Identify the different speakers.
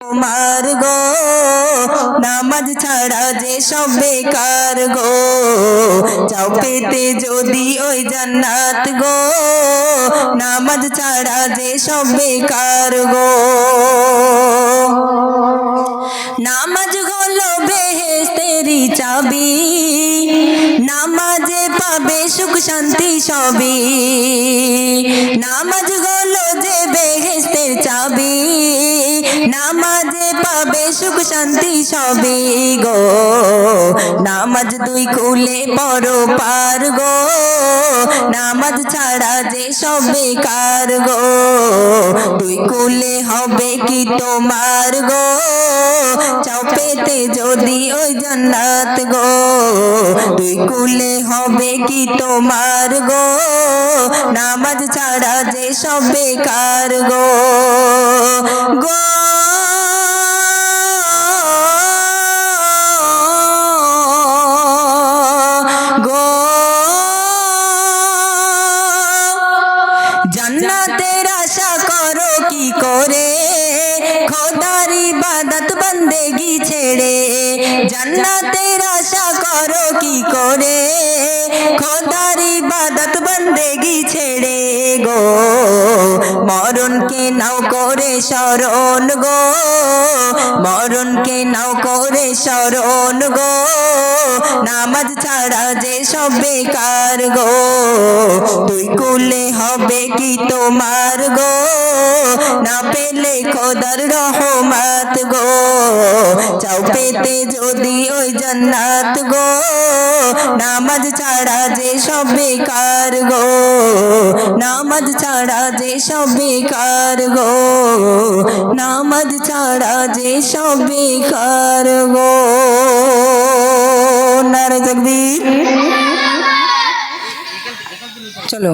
Speaker 1: তোমার গো, নামাজ ছাড়া যে সব বেকার গো। চাও পেতে যদি ওই জান্নাত গো, নামাজ ছাড়া যে সব বেকার গো। নামাজ হলো বেহেস্তেরি চাবি, নামাজে পাবে সুখ শান্তি সবই। নামাজ হলো যে বেহেস্তের চাবি নামাজে পাবে, সুখ শান্তি সবে গো। নামাজ দুই কুলে পরো পার গো। নামাজ ছাড়া যে সবে বেকার গো? দুই কুলে হবে কি তোমার গো? চাও পেতে যদি ওই জান্নাত গো। দুই কুলে হবে কি তোমার গো? নামাজ ছাড়া যে সবে বেকার গো গো? গো জান্নাতের আশা করো কি করে? খোদার ইবাদত বন্দেগি ছেড়ে জান্নাতের আশা করো কি করে? খোদার ইবাদত বন্দেগি ছেড়ে গো, মরণকে নাও করে শরণ গো, মরণকে নাও করে শরণ গো। নামাজ ছাড়া যে সব বেকার গো। তুই কুলে হবে কি তোমার গো? না পেলে খোদার রহমত গো। চাও পেতে যদি ওই জান্নাত গো। নামাজ ছাড়া যে সব বেকার গো। নামাজ ছাড়া যে সব বেকার গো। নামাজ ছাড়া যে সব বেকার গো। नारे जगदीश। हम्म। चलो।